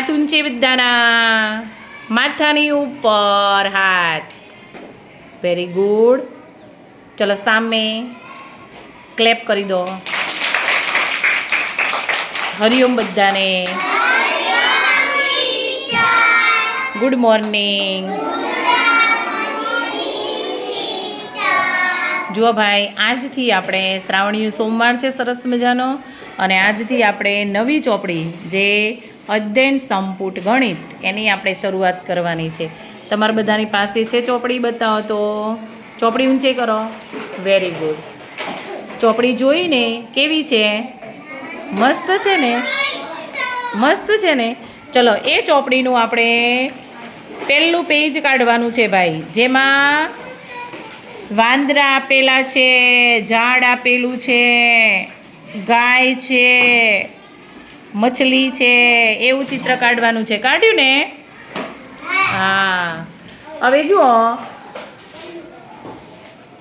હાથ ઊંચે બધાના માથાની ઉપર હાથ વેરી ગુડ ચલો સામે ક્લેપ કરી દો હરિઓમ બધાને ગુડ મોર્નિંગ જુઓ ભાઈ, આજથી આપણે શ્રાવણીય સોમવાર છે, સરસ મજાનો. અને આજથી આપણે નવી ચોપડી, જે અધ્યયન સંપુટ ગણિત. એની આપણે શરૂઆત કરવાની છે. તમારા બધાની પાસે છે ચોપડી? બતાવો તો. ચોપડી ઊંચી કરો. વેરી ગુડ ચોપડી જોઈને કેવી છે? મસ્ત છે ને? મસ્ત છે ને? ચલો, એ ચોપડીનું આપણે પહેલું પેજ કાઢવાનું છે ભાઈ. જેમાં વાંદરા આપેલા છે, ઝાડ આપેલું છે, ગાય છે મછલી છે, એવું ચિત્ર કાઢવાનું છે. કાઢ્યું ને? હા. હવે જુઓ.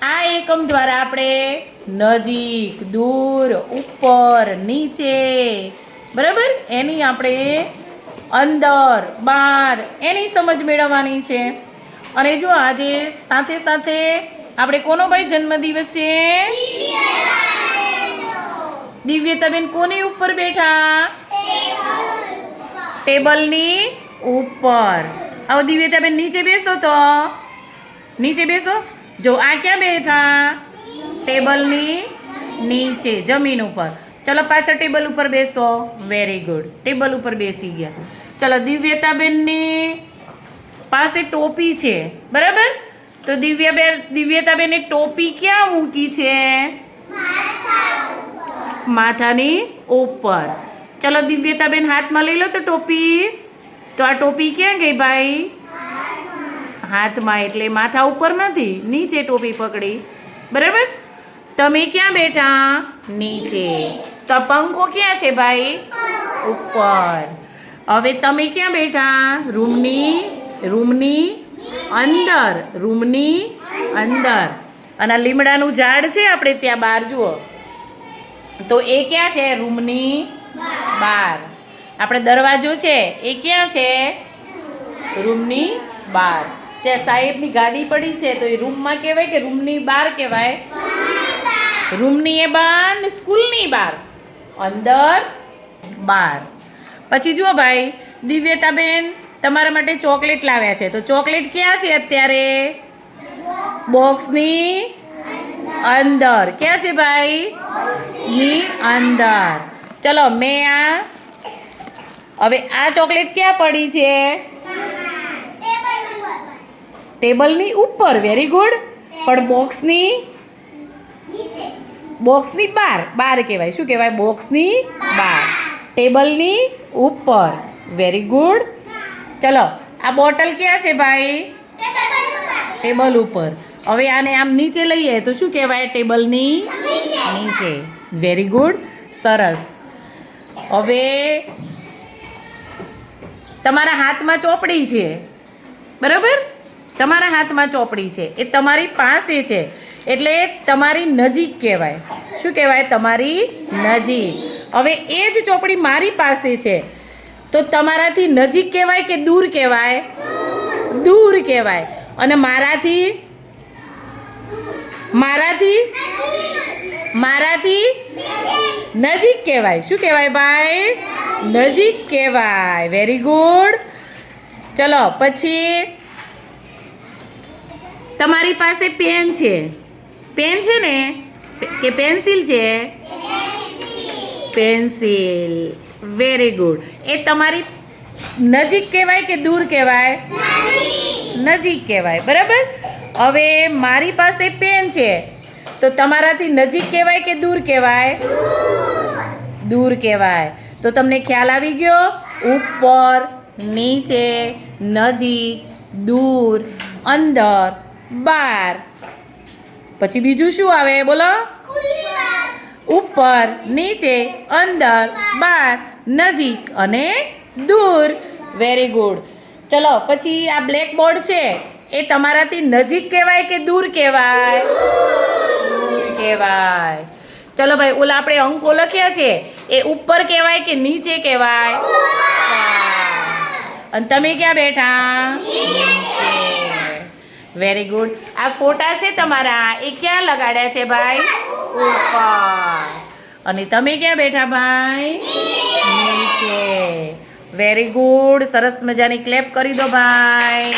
આ એકમ દ્વારા આપણે નજીક, દૂર, ઉપર, નીચે, બરાબર? એની આપણે અંદર, બહાર, એની સમજ મેળવવાની છે. અને જો આજે સાથે સાથે આપણે કોનો ભાઈ જન્મદિવસ છે? દિવ્યતાબેન. કોની ઉપર બેઠા? ટેબલની ઉપર. આવો દિવ્યતાબેન નીચે બેસો તો. નીચે બેસો. જો આ ક્યાં બેઠા? ટેબલની નીચે, જમીન ઉપર. ચલો પાછળ ટેબલ ઉપર બેસો. વેરી ગુડ ટેબલ ઉપર બેસી ગયા. ચલો દિવ્યતાબેનની પાસે ટોપી છે. બરાબર? તો દિવ્યાબેન દિવ્યતાબેને ટોપી ક્યાં મૂકી છે? માથાની ઉપર. ચલો દિવ્યતાબેન હાથમાં લઈ લો તો ટોપી. તો આ ટોપી ક્યાં ગઈ ભાઈ? હાથમાં એટલે માથા ઉપર નથી, નીચે ટોપી પકડી. બરાબર? તમે ક્યાં બેઠા? નીચે. તો પંખો ક્યાં છે ભાઈ? ઉપર. હવે તમે ક્યાં બેઠા? રૂમની રૂમની અંદર રૂમની અંદર. અને લીમડાનું ઝાડ છે આપણે ત્યાં બહાર જુઓ. તો એ ક્યાં છે? રૂમની બહાર આપણે દરવાજો છે, એ ક્યાં છે? રૂમની બાર ત્યાં સાહેબની ગાડી પડી છે, તો એ રૂમમાં કહેવાય કે રૂમની બહાર કહેવાય? રૂમની એ બાર ને સ્કૂલની બહાર. અંદર બાર પછી જુઓ ભાઈ, દિવ્યતાબેન તમારા માટે ચોકલેટ લાવ્યા છે. તો ચોકલેટ ક્યાં છે અત્યારે? બોક્સની અંદર. ક્યાં છે ભાઈ? ની અંદર. ચલો, મેં આ હવે આ ચોકલેટ ક્યાં પડી છે? ટેબલની ઉપર વેરી ગુડ પણ બોક્સની બોક્સની બહાર બહાર કહેવાય. શું કહેવાય? બોક્સની બહાર ટેબલની ઉપર વેરી ગુડ ચલો, આ બોટલ ક્યાં છે ભાઈ? ટેબલ ઉપર. હવે આને આમ નીચે લઈએ તો શું કહેવાય? ટેબલની નીચે. વેરી ગુડ સરસ. હવે તમારા હાથમાં ચોપડી છે. બરાબર? તમારા હાથમાં ચોપડી છે. એ તમારી પાસે છે. એટલે તમારી નજીક કહેવાય. શું કહેવાય? તમારી નજીક. હવે એ જ ચોપડી મારી પાસે છે. તો તમારાથી નજીક કહેવાય કે દૂર કહેવાય? દૂર કહેવાય. અને મારાથી? મારાથી? મારાથી? નજીક કહેવાય. શું કહેવાય ભાઈ? નજીક કહેવાય. વેરી ગુડ ચલો પછી તમારી પાસે પેન છે. પેન છે ને? કે પેન્સિલ છે? પેન્સિલ. વેરી ગુડ એ તમારી નજીક કહેવાય કે દૂર કહેવાય? નજીક કહેવાય. બરાબર? હવે મારી પાસે પેન છે. તો તમારાથી નજીક કહેવાય કે દૂર કહેવાય? દૂર કહેવાય. તો તમને ખ્યાલ આવી ગયો? ઉપર, નીચે, નજીક, દૂર, અંદર, બાર. પછી બીજું શું આવે? બોલો. ઉપર, નીચે, અંદર, બાર, નજીક અને દૂર. વેરી ગુડ ચલો, પછી આ બ્લેક બોર્ડ છે, એ તમારાથી નજીક કહેવાય કે દૂર કહેવાય? કહેવાય. ચલો ભાઈ, ઓલા આપણે અંકો લખ્યા છે. એ ઉપર કહેવાય કે નીચે કહેવાય? અને તમે ક્યાં બેઠા? વેરી ગુડ આ ફોટા છે તમારા. એ ક્યાં લગાડ્યા છે ભાઈ? ઉપર. અને તમે ક્યાં બેઠા ભાઈ? નીચે. વેરી ગુડ સરસ મજાની ક્લેપ કરી દો ભાઈ.